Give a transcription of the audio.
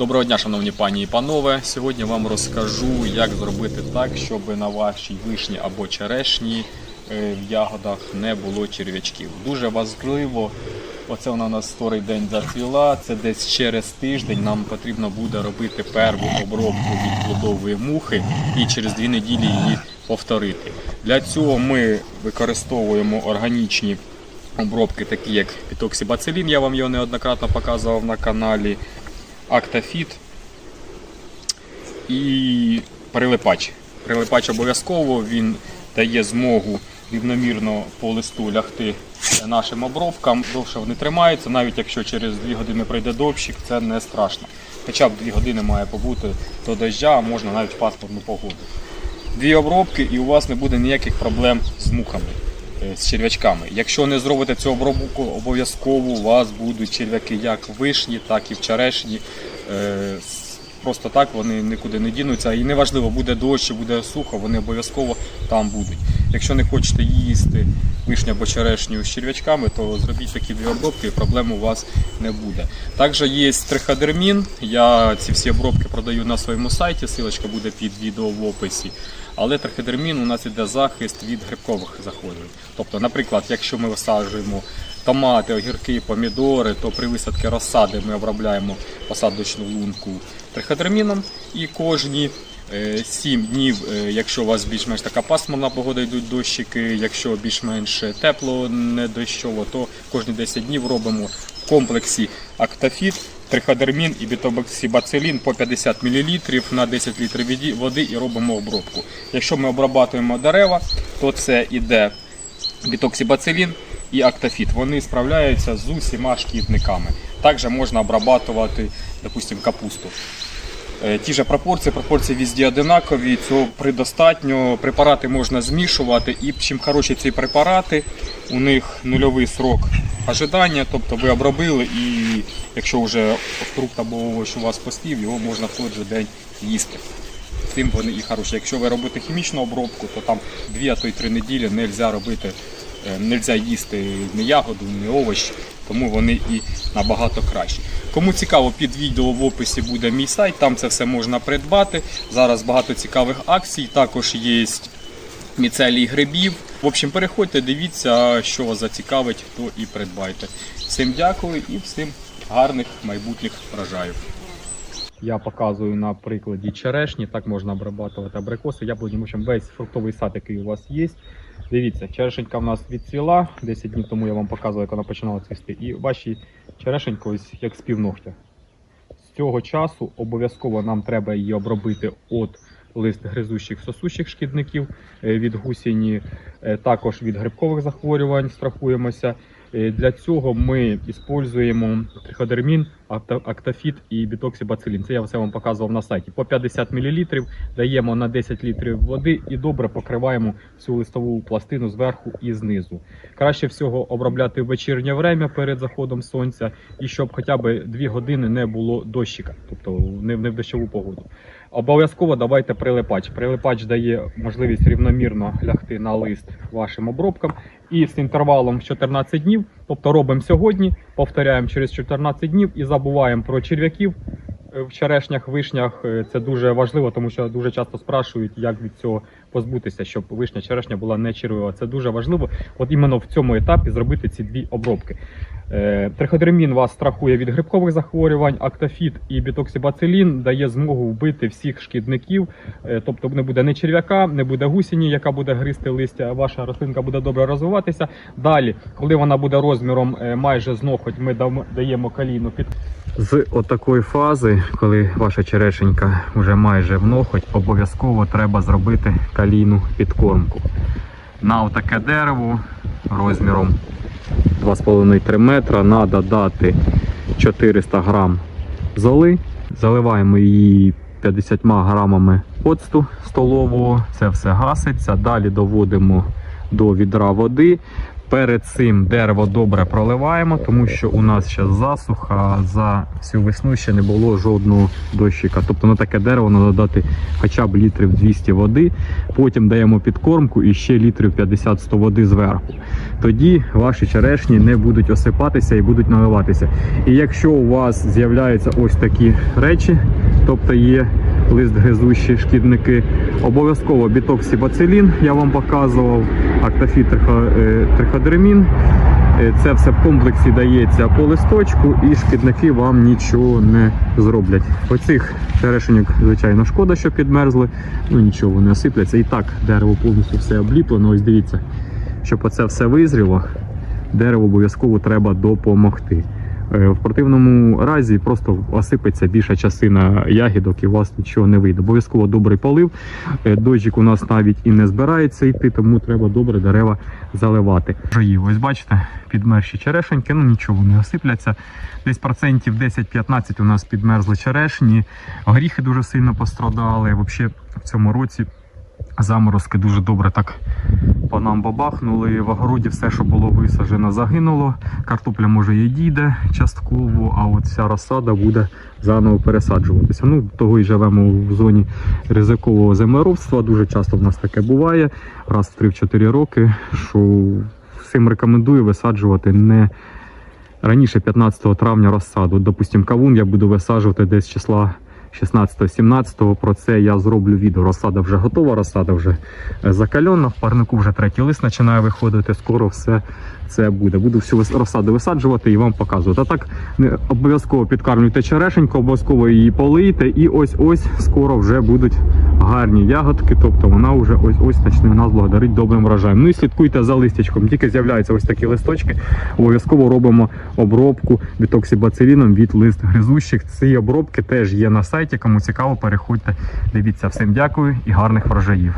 Доброго дня, шановні пані і панове. Сьогодні вам розкажу, як зробити так, щоб на вашій вишні або черешні е, в ягодах не було черв'ячків. Дуже важливо, оце вона у нас вторий день зацвіла. Це десь через тиждень нам потрібно буде робити перву обробку від плодової мухи і через дві неділі її повторити. Для цього ми використовуємо органічні обробки, такі як пітоксибацилін, я вам його неоднократно показував на каналі. Актафіт і прилипач. Прилипач обов'язково він дає змогу рівномірно по листу лягти нашим обробкам. Довше вони тримаються, навіть якщо через 2 години пройде дощик, це не страшно. Хоча б 2 години має побути до дождя, а можна навіть в пасмурну погоду. Дві обробки і у вас не буде ніяких проблем з мухами, з черв'ячками. Якщо не зробите цю обробку, обов'язково у вас будуть черв'яки як вишні, так і в черешні. Просто так вони нікуди не дінуться. І неважливо, буде дощ чи буде сухо, вони обов'язково там будуть. Якщо не хочете їсти вишню або черешню з черв'ячками, то зробіть такі дві обробки, і проблем у вас не буде. Також є триходермін. Я ці всі обробки продаю на своєму сайті, ссылочка буде під відео в описі. Але триходермін у нас іде захист від грибкових захворювань. Тобто, наприклад, якщо ми висаджуємо томати, огірки, помідори, то при висадці розсади ми обробляємо посадочну лунку триходерміном і кожні 7 днів, е, якщо у вас більш-менш така пасмурна погода, йдуть дощики, якщо більш-менш тепло, не дощово, то кожні 10 днів робимо в комплексі актафіт, триходермін і бітобоксибацилін по 50 мл на 10 літрів води і робимо обробку. Якщо ми обрабатуємо дерева, то це іде бітоксибацилін і актафіт. Вони справляються з усіма шкідниками. Також можна обрабатувати, допустимо, капусту. Е, Ті ж пропорції, пропорції везде одинакові, цього предостатньо. Препарати можна змішувати, і чим хороші ці препарати, у них нульовий срок ожидання, тобто ви обробили, і якщо вже фрукт або овоч у вас поспів, його можна в той же день їсти. Цим вони і хороші. Якщо ви робите хімічну обробку, то там 2, а то й 3 неділі не можна робити, е, не можна їсти ні ягоду, ні овощ, тому вони і набагато кращі. Кому цікаво, під відео в описі буде мій сайт, там це все можна придбати. Зараз багато цікавих акцій, також є міцелій грибів. В общем, переходьте, дивіться, що вас зацікавить, то і придбайте. Всім дякую і всім гарних майбутніх врожаїв. Я показую на прикладі черешні, так можна обрабатувати абрикоси, яблуні, в общем, весь фруктовий сад, який у вас є. Дивіться, черешенька в нас відцвіла, 10 днів тому я вам показував, як вона починала цвісти. І ваші черешенька ось як з півногтя. З цього часу обов'язково нам треба її обробити від лист гризущих сосущих шкідників е, від гусені, е, також від грибкових захворювань страхуємося. Е, Для цього ми використовуємо триходермін, актафіт і бітоксибацилін. Це я все вам показував на сайті. По 50 мл даємо на 10 літрів води і добре покриваємо всю листову пластину зверху і знизу. Краще всього обробляти в вечірнє время перед заходом сонця, і щоб хоча б 2 години не було дощика, тобто не в дощову погоду. Обов'язково давайте прилипач. Прилипач дає можливість рівномірно лягти на лист вашим обробкам. І з інтервалом 14 днів, тобто робимо сьогодні, повторяємо через 14 днів і забуваємо про черв'яків е, в черешнях, вишнях. Е, Це дуже важливо, тому що дуже часто спрашують, як від цього позбутися, щоб вишня черешня була не червива. Це дуже важливо. От іменно в цьому етапі зробити ці дві обробки. Е, Триходермін вас страхує від грибкових захворювань, актафіт і бітоксибацилін дає змогу вбити всіх шкідників, Е, тобто не буде не черв'яка, не буде гусені, яка буде гризти листя, ваша рослинка буде добре розвиватися. Далі, коли вона буде розміром е, майже з ноготь, ми даємо калійну під з отакої фази, коли ваша черешенька вже майже в ноготь, обов'язково треба зробити калійну підкормку. На отаке дерево розміром 2,5-3 метра треба дати 400 грам золи. Заливаємо її 50 грамами оцту столового. Це все гаситься. Далі доводимо до відра води. Перед цим дерево добре проливаємо, тому що у нас ще засуха за всю весну ще не було жодного дощика. Тобто на таке дерево треба дати хоча б літрів 200 води. Потім даємо підкормку і ще літрів 50-100 води зверху. Тоді ваші черешні не будуть осипатися і будуть наливатися. І якщо у вас з'являються ось такі речі, тобто є лист гризущі шкідники, обов'язково бітоксибацилін, я вам показував, триха- е, триходермін. Е, Це все в комплексі дається по листочку, і шкідники вам нічого не зроблять. Оцих черешеньок, звичайно, шкода, що підмерзли. Ну нічого, вони осипляться. І так дерево повністю все обліплено. Ось дивіться, щоб оце все визріло, дереву обов'язково треба допомогти. Е, В противному разі просто осипеться більша частина ягідок і у вас нічого не вийде. Обов'язково добрий полив. Е, Дощик у нас навіть і не збирається йти, тому треба добре дерева заливати. Ось бачите, підмерші черешеньки, ну нічого не осипляться. Десь процентів 10-15 у нас підмерзли черешні. Горіхи дуже сильно пострадали. Взагалі в цьому році заморозки дуже добре так по нам бабахнули. В огороді все, що було висаджено, загинуло. Картопля може і дійде частково, а от вся розсада буде заново пересаджуватися. Ну, того й живемо в зоні ризикового землеробства. Дуже часто в нас таке буває. Раз в 3-4 роки. Що всім рекомендую висаджувати не раніше 15 травня розсаду. Допустим, кавун я буду висаджувати десь числа 16-17 про це я зроблю відео. Розсада вже готова, розсада вже е, закальона. В парнику вже третій лист починає виходити. Скоро все це буде. Буду всю розсаду висаджувати і вам показувати. А так обов'язково підкармлюйте черешеньку, обов'язково її полийте. І ось ось скоро вже будуть гарні ягодки. Тобто вона вже ось ось почне нас благодарить добрим врожаєм. Ну і слідкуйте за листячком. Тільки з'являються ось такі листочки. Обов'язково робимо обробку бітоксибациліном від лист гризущих. Ці обробки теж є на сайті. Кому цікаво, переходьте. Дивіться всім дякую і гарних врожаїв.